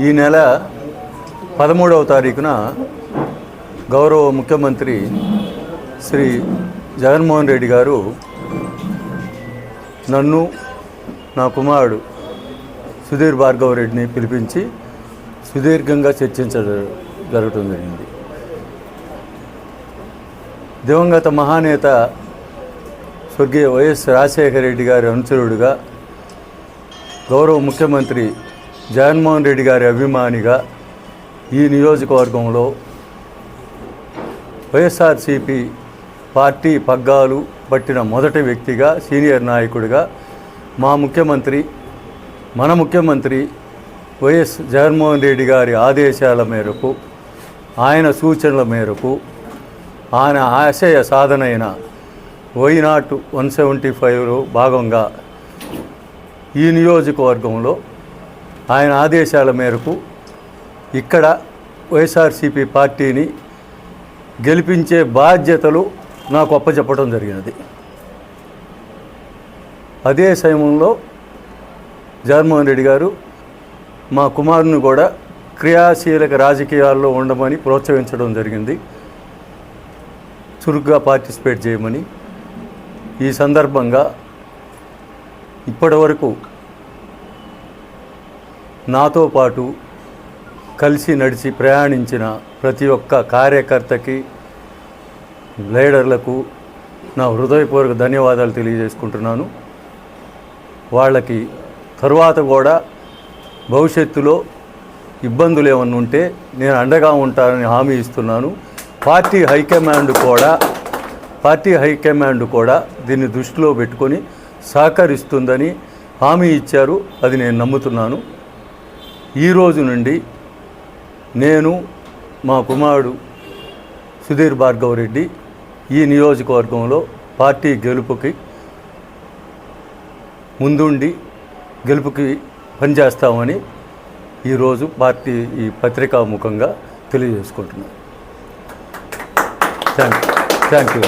ఈ నెల పదమూడవ తారీఖున గౌరవ ముఖ్యమంత్రి శ్రీ జగన్మోహన్ రెడ్డి గారు నన్ను నా కుమారుడు సుధీర్ భార్గవ రెడ్డిని పిలిపించి సుదీర్ఘంగా చర్చించడం జరగటం జరిగింది దివంగత మహానేత స్వర్గీయ వైఎస్ రాజశేఖర రెడ్డి గారి అనుచరుడుగా గౌరవ ముఖ్యమంత్రి జగన్మోహన్ రెడ్డి గారి అభిమానిగా ఈ నియోజకవర్గంలో వైఎస్ఆర్సిపి పార్టీ పగ్గాలు పట్టిన మొదటి వ్యక్తిగా సీనియర్ నాయకుడిగా మా ముఖ్యమంత్రి మన ముఖ్యమంత్రి వైఎస్ జగన్మోహన్ రెడ్డి గారి ఆదేశాల మేరకు ఆయన సూచనల మేరకు ఆయన ఆశయ సాధనైన వై నాట్ వన్ సెవెంటీ ఫైవ్లో భాగంగా ఈ నియోజకవర్గంలో ఆయన ఆదేశాల మేరకు ఇక్కడ వైఎస్ఆర్సీపీ పార్టీని గెలిపించే బాధ్యతలు నాకు అప్పచెప్పడం జరిగినది. అదే సమయంలో జగన్మోహన్ రెడ్డి గారు మా కుమారుని కూడా క్రియాశీలక రాజకీయాల్లో ఉండమని ప్రోత్సహించడం జరిగింది. చురుగ్గా పార్టిసిపేట్ చేయమని ఈ సందర్భంగా ఇప్పటి వరకు నాతో పాటు కలిసి నడిచి ప్రయాణించిన ప్రతి ఒక్క కార్యకర్తకి లీడర్లకు నా హృదయపూర్వక ధన్యవాదాలు తెలియజేసుకుంటున్నాను. వాళ్ళకి తరువాత కూడా భవిష్యత్తులో ఇబ్బందులు ఏమన్నా ఉంటే నేను అండగా ఉంటానని హామీ ఇస్తున్నాను. పార్టీ హైకమాండ్ కూడా పార్టీ హైకమాండ్ కూడా దీన్ని దృష్టిలో పెట్టుకొని సహకరిస్తుందని హామీ ఇచ్చారు. అది నేను నమ్ముతున్నాను. ఈ రోజు నుండి నేను మా కుమారుడు సుధీర్ భార్గవ్ రెడ్డి ఈ నియోజకవర్గంలో పార్టీ గెలుపుకి ముందుండి గెలుపుకి పనిచేస్తామని ఈరోజు పార్టీ ఈ పత్రికాముఖంగా తెలియజేసుకుంటున్నాను. Thank you thank you